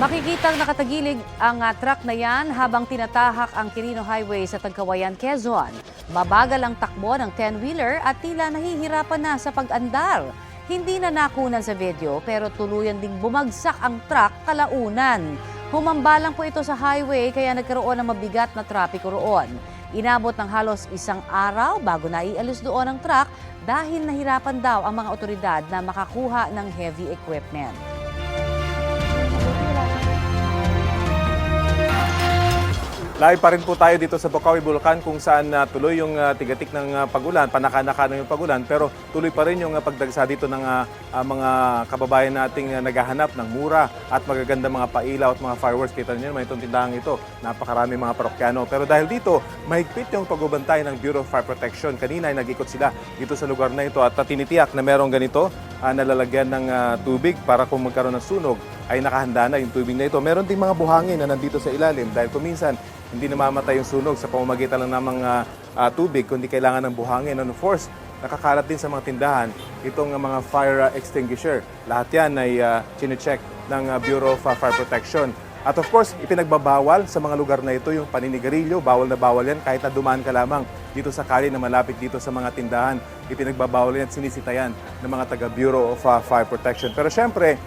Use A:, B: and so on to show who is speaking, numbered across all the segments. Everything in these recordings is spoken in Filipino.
A: Makikitang nakatagilig ang ah, truck na yan habang tinatahak ang Quirino Highway sa Tagkawayan, Quezon. Mabagal ang takbo ng 10-wheeler at tila nahihirapan na sa pag-andar. Hindi na nakunan sa video pero tuluyan ding bumagsak ang truck kalaunan. Humambalang po ito sa highway kaya nagkaroon ng mabigat na trapiko roon. Inabot ng halos isang araw bago naialis doon ang truck dahil nahirapan daw ang mga otoridad na makakuha ng heavy equipment.
B: Live pa rin po tayo dito sa Bocaue, Bulacan kung saan ah, tuloy yung ah, tigatik ng ah, pagulan, panaka-naka na yung pagulan, pero tuloy pa rin yung ah, pagdagsa dito ng ah, ah, mga kababayan nating ah, naghahanap ng mura at magaganda mga pailaw at mga fireworks. Kita niyo naman itong tindahan ito, napakarami mga parokyano. Pero dahil dito, mahigpit yung pagbabantay ng Bureau of Fire Protection. Kanina ay nag-ikot sila dito sa lugar na ito at tinitiyak na merong ganito ah, nalalagyan ng ah, tubig para kung magkaroon ng sunog ay nakahanda na yung tubig na ito. Meron ding mga buhangin na nandito sa ilalim dahil kuminsan hindi namamatay yung sunog sa pamamagitan lang ng mga ah, tubig, kundi kailangan ng buhangin. And of course, nakakalat din sa mga tindahan itong ah, mga fire ah, extinguisher. Lahat yan ay uh, chinecheck ng ah, Bureau of ah, Fire Protection. At of course, ipinagbabawal sa mga lugar na ito yung paninigarilyo. Bawal na bawal yan kahit na dumaan ka lamang dito sa kali na malapit dito sa mga tindahan. Ipinagbabawal yan at sinisitayan ng mga taga Bureau of ah, Fire Protection. Pero syempre,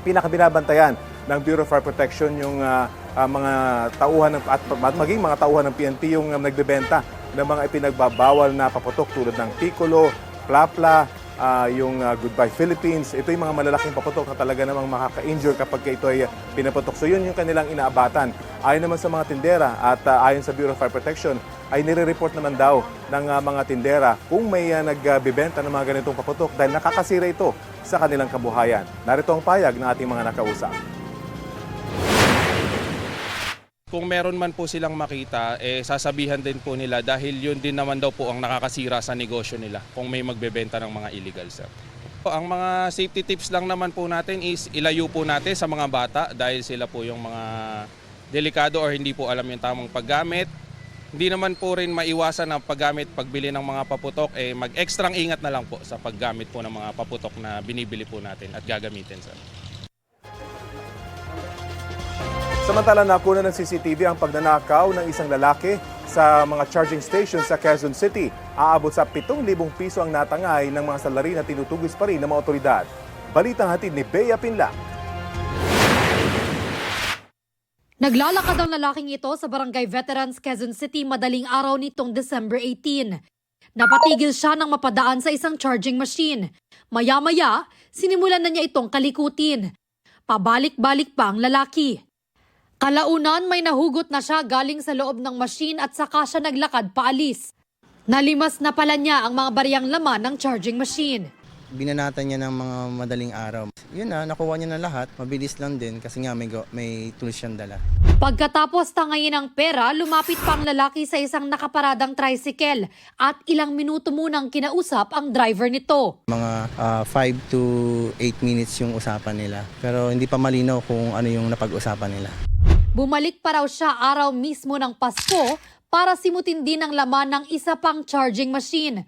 B: pinakabinabantayan ng Bureau of Fire Protection yung ah, ah, mga tauhan ng, at, at maging mga tauhan ng PNP yung um, nagbebenta ng mga ipinagbabawal na paputok tulad ng Piccolo, Plapla, ah, yung ah, Goodbye Philippines. Ito yung mga malalaking paputok na talaga namang makaka-injure kapag ito ay pinaputok. So yun yung kanilang inaabatan. Ayon naman sa mga tindera at ah, ayon sa Bureau of Fire Protection, ay nire-report naman daw ng ah, mga tindera kung may uh, nagbibenta ng mga ganitong paputok dahil nakakasira ito sa kanilang kabuhayan. Narito ang payag ng ating mga nakausap.
C: Kung meron man po silang makita, eh, sasabihan din po nila dahil yun din naman daw po ang nakakasira sa negosyo nila kung may magbebenta ng mga illegal sir. Ang mga safety tips lang naman po natin is ilayo po natin sa mga bata dahil sila po yung mga delikado or hindi po alam yung tamang paggamit. Hindi naman po rin maiwasan na paggamit, pagbili ng mga paputok, eh, mag-extrang ingat na lang po sa paggamit po ng mga paputok na binibili po natin at gagamitin sir.
B: Samantala nakuha ng CCTV ang pagnanakaw ng isang lalaki sa mga charging station sa Quezon City. Aabot sa 7,000 piso ang natangay ng mga salarin na tinutugis pa rin ng mga otoridad. Balitang hatid ni Bea Pinla.
D: Naglalakad ang lalaking ito sa Barangay Veterans Quezon City madaling araw nitong December 18. Napatigil siya nang mapadaan sa isang charging machine. Maya-maya, sinimulan na niya itong kalikutin. Pabalik-balik pa ang lalaki. Kalaunan may nahugot na siya galing sa loob ng machine at saka siya naglakad paalis. Nalimas na pala niya ang mga bariyang laman ng charging machine.
E: binanatan niya ng mga madaling araw. Yun na, nakuha niya na lahat. Mabilis lang din kasi nga may, go- may tools siyang dala.
D: Pagkatapos tangayin ang pera, lumapit pa ang lalaki sa isang nakaparadang tricycle at ilang minuto munang kinausap ang driver nito.
E: Mga 5 to 8 minutes yung usapan nila. Pero hindi pa malinaw kung ano yung napag-usapan nila.
D: Bumalik pa raw siya araw mismo ng Pasko para simutin din ang laman ng isa pang charging machine.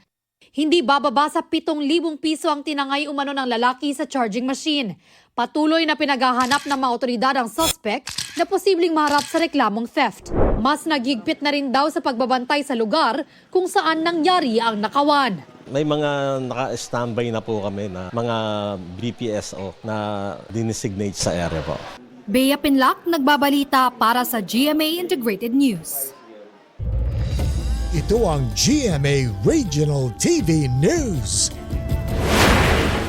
D: Hindi bababa sa 7,000 piso ang tinangay umano ng lalaki sa charging machine. Patuloy na pinaghahanap ng mga otoridad ang suspect na posibleng maharap sa reklamong theft. Mas naghigpit na rin daw sa pagbabantay sa lugar kung saan nangyari ang nakawan.
F: May mga naka-standby na po kami na mga BPSO na dinesignate sa area po.
D: Bea Pinlock, nagbabalita para sa GMA Integrated News.
G: Ito ang GMA Regional TV News.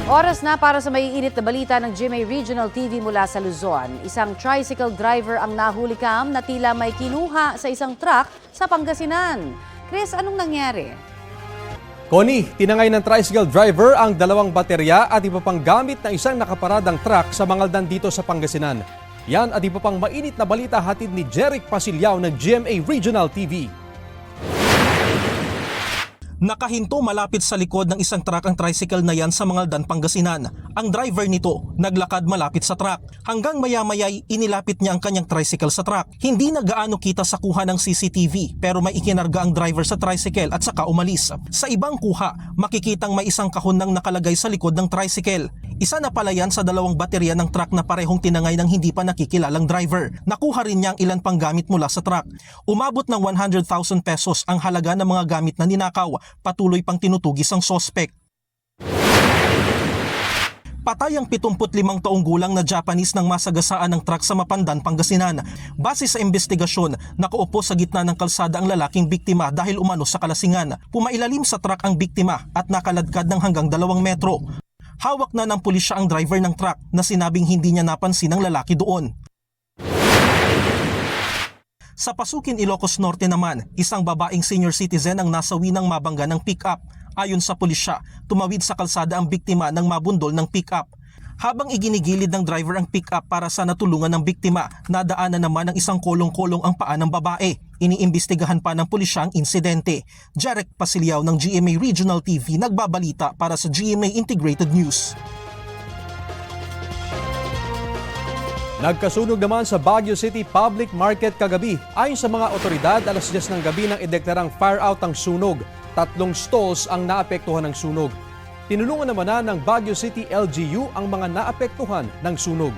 A: Oras na para sa maiinit na balita ng GMA Regional TV mula sa Luzon. Isang tricycle driver ang nahulikam na tila may kinuha sa isang truck sa Pangasinan. Chris, anong nangyari?
H: Connie, tinangay ng tricycle driver ang dalawang baterya at iba pang gamit ng isang nakaparadang truck sa Mangaldan dito sa Pangasinan. Yan at iba pang mainit na balita hatid ni Jeric Pasilyao ng GMA Regional TV.
I: Nakahinto malapit sa likod ng isang truck ang tricycle na yan sa Mangaldan, Pangasinan. Ang driver nito naglakad malapit sa truck. Hanggang maya-maya'y inilapit niya ang kanyang tricycle sa truck. Hindi na gaano kita sa kuha ng CCTV pero may ikinarga ang driver sa tricycle at saka umalis. Sa ibang kuha, makikitang may isang kahon nang nakalagay sa likod ng tricycle. Isa na pala yan sa dalawang baterya ng truck na parehong tinangay ng hindi pa nakikilalang driver. Nakuha rin niya ang ilan pang gamit mula sa truck. Umabot ng 100,000 pesos ang halaga ng mga gamit na ninakaw. Patuloy pang tinutugis ang sospek. Patay ang 75 taong gulang na Japanese nang masagasaan ng truck sa Mapandan, Pangasinan. Base sa investigasyon, nakaupo sa gitna ng kalsada ang lalaking biktima dahil umano sa kalasingan. Pumailalim sa truck ang biktima at nakaladkad ng hanggang dalawang metro. Hawak na ng pulisya ang driver ng truck na sinabing hindi niya napansin ang lalaki doon. Sa Pasukin, Ilocos Norte naman, isang babaeng senior citizen ang nasawi ng mabangga ng pick-up. Ayon sa pulisya, tumawid sa kalsada ang biktima ng mabundol ng pick-up. Habang iginigilid ng driver ang pick-up para sa natulungan ng biktima, nadaanan naman ng isang kolong-kolong ang paa ng babae. Iniimbestigahan pa ng pulisya ang insidente. Jarek Pasilyaw ng GMA Regional TV nagbabalita para sa GMA Integrated News.
H: Nagkasunog naman sa Baguio City Public Market kagabi. Ayon sa mga otoridad, alas 10 ng gabi nang ideklarang fire out ang sunog. Tatlong stalls ang naapektuhan ng sunog. Tinulungan naman na ng Baguio City LGU ang mga naapektuhan ng sunog.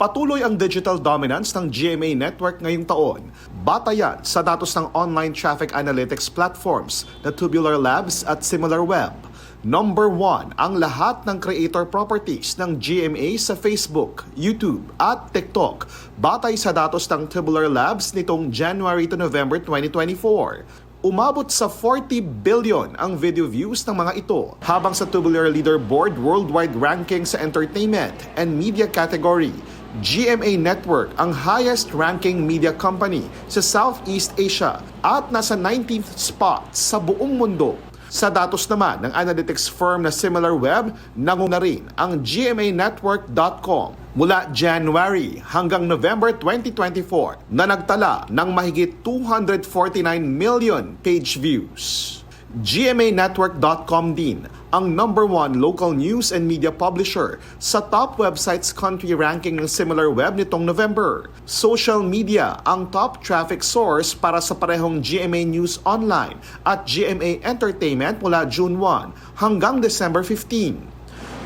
J: Patuloy ang digital dominance ng GMA Network ngayong taon. Batayan sa datos ng online traffic analytics platforms na Tubular Labs at SimilarWeb. Number 1 ang lahat ng creator properties ng GMA sa Facebook, YouTube at TikTok batay sa datos ng Tubular Labs nitong January to November 2024. Umabot sa 40 billion ang video views ng mga ito, habang sa Tubular Leaderboard Worldwide Ranking sa Entertainment and Media category, GMA Network ang highest ranking media company sa Southeast Asia at nasa 19th spot sa buong mundo. Sa datos naman ng analytics firm na SimilarWeb, nanguna rin ang gmanetwork.com mula January hanggang November 2024 na nagtala ng mahigit 249 million page views. GMAnetwork.com din ang number one local news and media publisher sa top websites country ranking ng SimilarWeb nitong November. Social media ang top traffic source para sa parehong GMA News Online at GMA Entertainment mula June 1 hanggang December 15.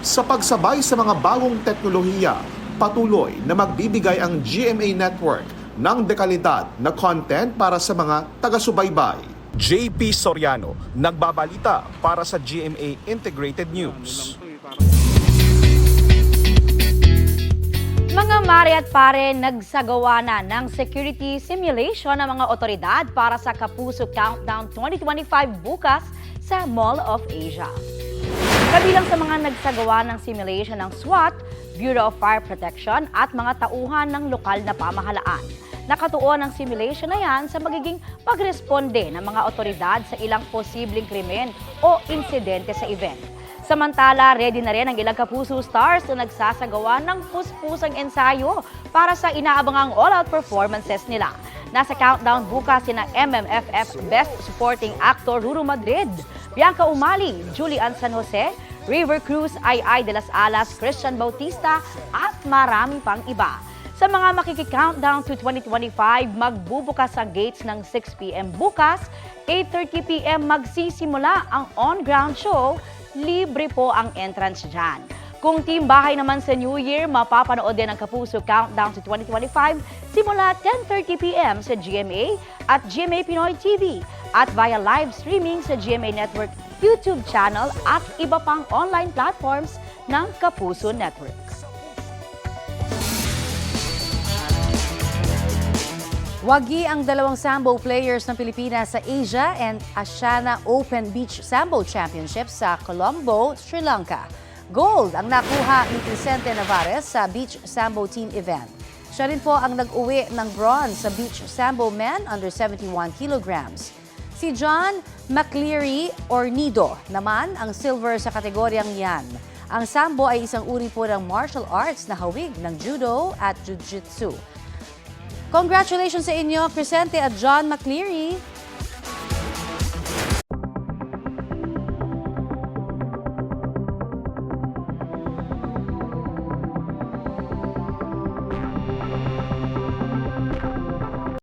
J: Sa pagsabay sa mga bagong teknolohiya, patuloy na magbibigay ang GMA Network ng dekalidad na content para sa mga taga-subaybay. JP Soriano, nagbabalita para sa GMA Integrated News.
K: Mga mare at pare, nagsagawa na ng security simulation ng mga otoridad para sa Kapuso Countdown 2025 bukas sa Mall of Asia. Kabilang sa mga nagsagawa ng simulation ng SWAT, Bureau of Fire Protection at mga tauhan ng lokal na pamahalaan. Nakatuon ang simulation na yan sa magiging pagresponde ng mga otoridad sa ilang posibleng krimen o insidente sa event. Samantala, ready na rin ang ilang kapuso stars na nagsasagawa ng puspusang ensayo para sa inaabangang all-out performances nila. Nasa countdown bukas sina MMFF Best Supporting Actor Ruru Madrid, Bianca Umali, Julian San Jose, River Cruz, Ay de las Alas, Christian Bautista at marami pang iba. Sa mga makiki-countdown to 2025, magbubukas ang gates ng 6pm bukas, 8.30pm magsisimula ang on-ground show, libre po ang entrance dyan. Kung team bahay naman sa New Year, mapapanood din ang Kapuso Countdown to 2025 simula 10.30pm sa GMA at GMA Pinoy TV at via live streaming sa GMA Network YouTube channel at iba pang online platforms ng Kapuso Network.
A: Wagi ang dalawang sambo players ng Pilipinas sa Asia and Asiana Open Beach Sambo Championships sa Colombo, Sri Lanka. Gold ang nakuha ni Vicente Navares sa Beach Sambo Team event. Siya rin po ang nag-uwi ng bronze sa Beach Sambo Men under 71 kilograms. Si John McCleary Ornido naman ang silver sa kategoryang yan. Ang sambo ay isang uri po ng martial arts na hawig ng judo at jiu-jitsu. Congratulations sa inyo, Crescente at John McCleary.